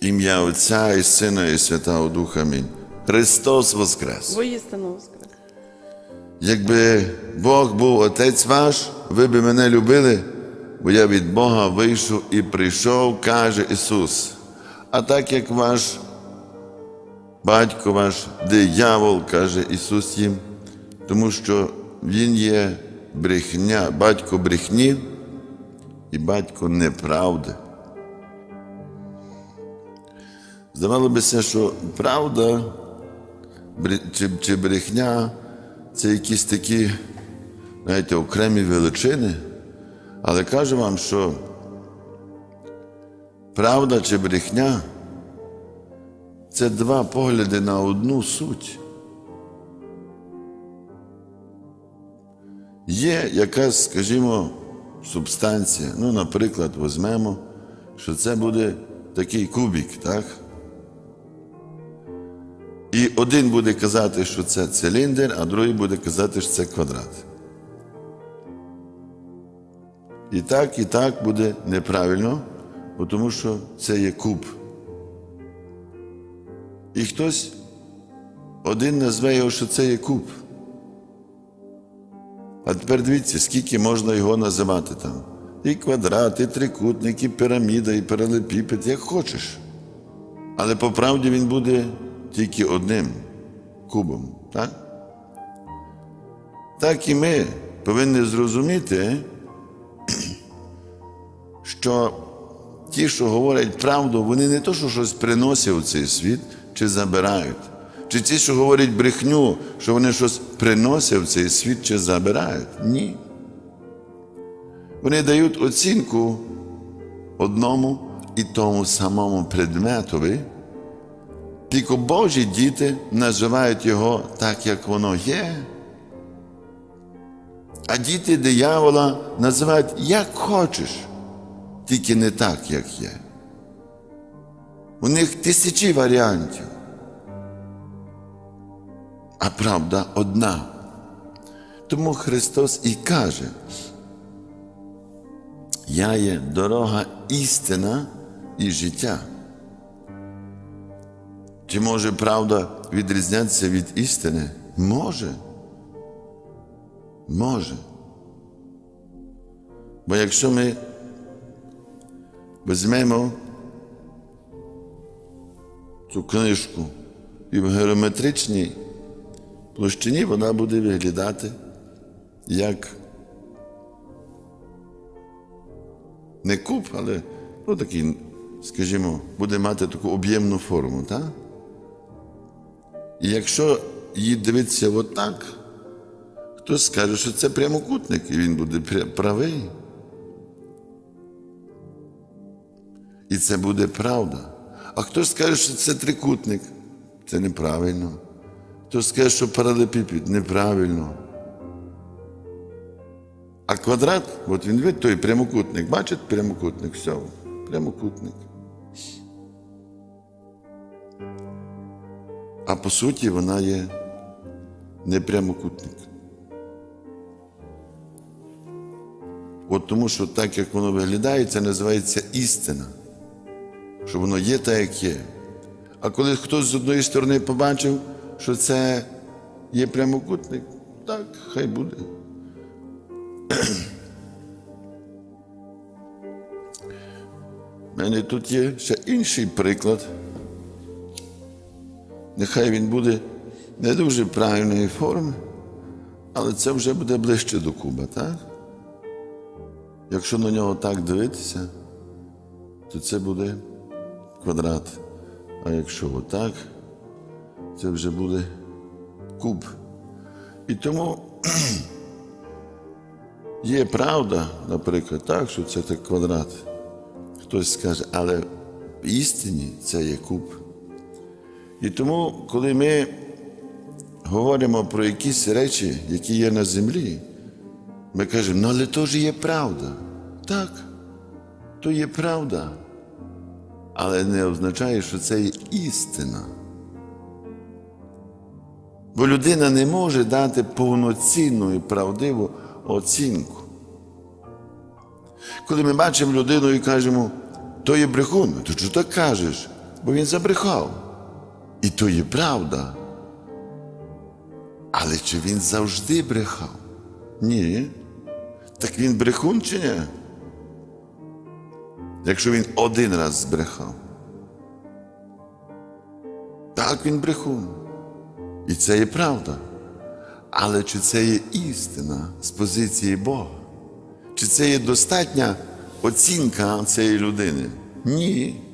Ім'я Отця і Сина і Святого Духа. Амінь. Христос Воскрес! Воістину воскрес. Якби Бог був Отець ваш, ви би мене любили, бо я від Бога вийшов і прийшов, каже Ісус. А так як ваш батько ваш диявол, каже Ісус їм, тому що Він є брехня, батько брехні і батько неправди. Здавалося б, що правда чи, чи брехня це якісь такі, знаєте, окремі величини, але кажу вам, що правда чи брехня це два погляди на одну суть. Є якась, скажімо, субстанція. Ну, наприклад, візьмемо, що це буде такий кубик, так? Один буде казати, що це циліндр, а другий буде казати, що це квадрат. І так, і так буде неправильно, бо тому що це є куб. І хтось один назве його, що це є куб. А тепер дивіться, скільки можна його називати там. І квадрат, і трикутник, і піраміда, і паралепіпед, як хочеш. Але по правді він буде тільки одним кубом. Так? Так і ми повинні зрозуміти, що ті, що говорять правду, вони не то, що щось приносять у цей світ чи забирають. Чи ті, що говорять брехню, що вони щось приносять в цей світ чи забирають. Ні. Вони дають оцінку одному і тому самому предметові, тільки Божі діти називають його так, як воно є. А діти диявола називають як хочеш, тільки не так, як є. У них тисячі варіантів. А правда одна. Тому Христос і каже, я є дорога істина і життя. Чи може правда відрізнятися від істини? Може. Може. Бо якщо ми візьмемо цю книжку і в геометричній площині вона буде виглядати як не куб, але ну, такий, скажімо, буде мати таку об'ємну форму. Так? І якщо її дивитися отак, хтось скаже, що це прямокутник, і він буде правий. І це буде правда. А хтось скаже, що це трикутник, це неправильно. Хтось скаже, що паралепіпід неправильно. А квадрат, от він той прямокутник, бачите прямокутник, все, прямокутник. По суті вона є не прямокутник. От тому що так, як воно виглядає, це називається істина. Що воно є так, як є. А коли хтось з одної сторони побачив, що це є прямокутник, так, хай буде. У мене тут є ще інший приклад. Нехай він буде не дуже правильної форми, але це вже буде ближче до куба, так? Якщо на нього так дивитися, то це буде квадрат. А якщо отак, це вже буде куб. І тому є правда, наприклад, так, що це так квадрат. Хтось скаже, але в істині це є куб. І тому, коли ми говоримо про якісь речі, які є на землі, ми кажемо, ну але то ж є правда. Так, то є правда. Але не означає, що це є істина. Бо людина не може дати повноцінну і правдиву оцінку. Коли ми бачимо людину і кажемо, то є брехун, то що так кажеш? бо він забрехав. І то є правда. Але чи він завжди брехав? Ні. Так він брехун чи ні? Якщо він один раз збрехав. Так він брехун. І це є правда. Але чи це є істина з позиції Бога? Чи це є достатня оцінка цієї людини? Ні.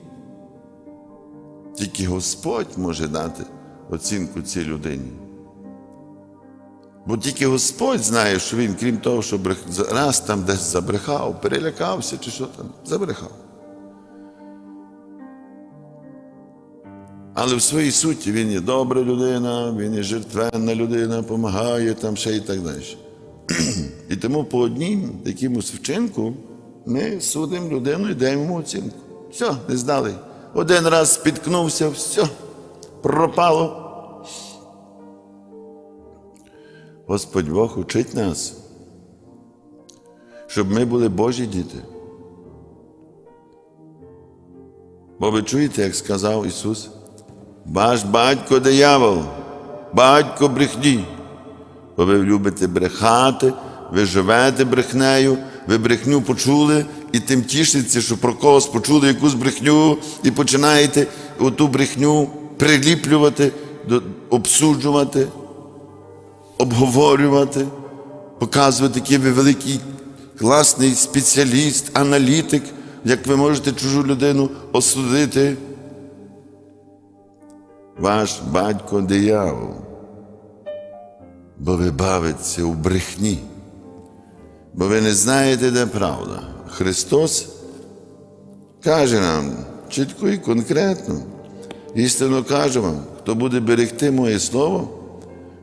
Тільки Господь може дати оцінку цій людині. Бо тільки Господь знає, що він, крім того, що раз там десь забрехав, перелякався чи що там, забрехав. Але в своїй суті він є добра людина, він є жертвенна людина, допомагає там ще і так далі. І тому по однім якомусь вчинку ми судимо людину і даємо йому оцінку. Все, не здали. Один раз спіткнувся, все, пропало. Господь Бог учить нас, щоб ми були Божі діти. Бо ви чуєте, як сказав Ісус, ваш батько диявол, батько брехні. Бо ви любите брехати, ви живете брехнею, ви брехню почули і тим тішиться, що про когось почули якусь брехню, і починаєте оту брехню приліплювати, обсуджувати, обговорювати, показувати, який ви великий, класний спеціаліст, аналітик, як ви можете чужу людину осудити. Ваш батько диявол бо ви бавитеся у брехні, бо ви не знаєте, де правда. Христос каже нам чітко і конкретно, істинно каже вам, хто буде берегти моє слово,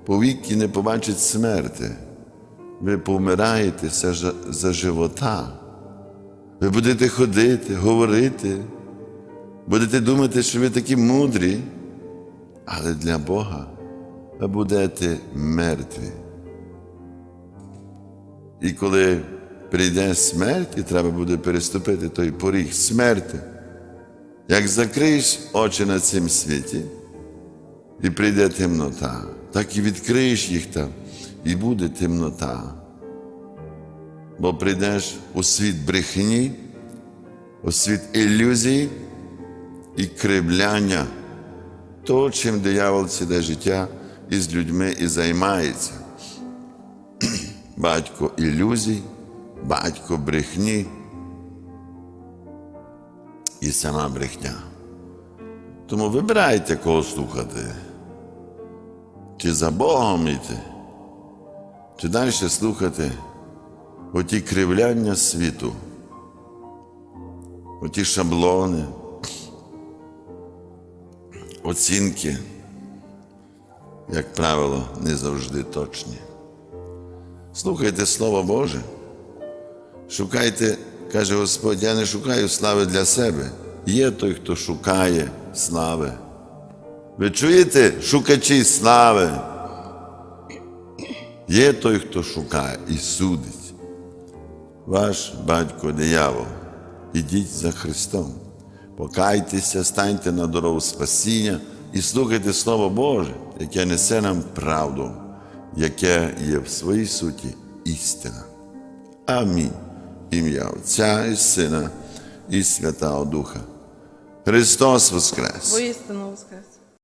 повіки не побачить смерти. Ви повмираєте за, за живота. Ви будете ходити, говорити, будете думати, що ви такі мудрі, але для Бога ви будете мертві. І коли прийде смерть, і треба буде переступити той поріг смерти, як закриєш очі на цім світі, і прийде темнота, так і відкриєш їх там, і буде темнота. Бо прийдеш у світ брехні, у світ ілюзій і кривляння то, чим диявол ціле життя із людьми і займається. Батько ілюзій, батько брехні і сама брехня. Тому вибирайте, кого слухати. Чи за Богом йти, чи далі слухати оті кривляння світу, оті шаблони, оцінки як правило, не завжди точні. Слухайте Слово Боже, шукайте, каже Господь, я не шукаю слави для себе. Є той, хто шукає слави. Ви чуєте, шукачі слави? Є той, хто шукає і судить. Ваш батько диявол, ідіть за Христом. Покайтеся, станьте на дорогу спасіння і слухайте Слово Боже, яке несе нам правду, яке є в своїй суті істина. Амінь. Ім'я Отця і Сина і Святого Духа. Христос Воскрес! Воістину воскрес.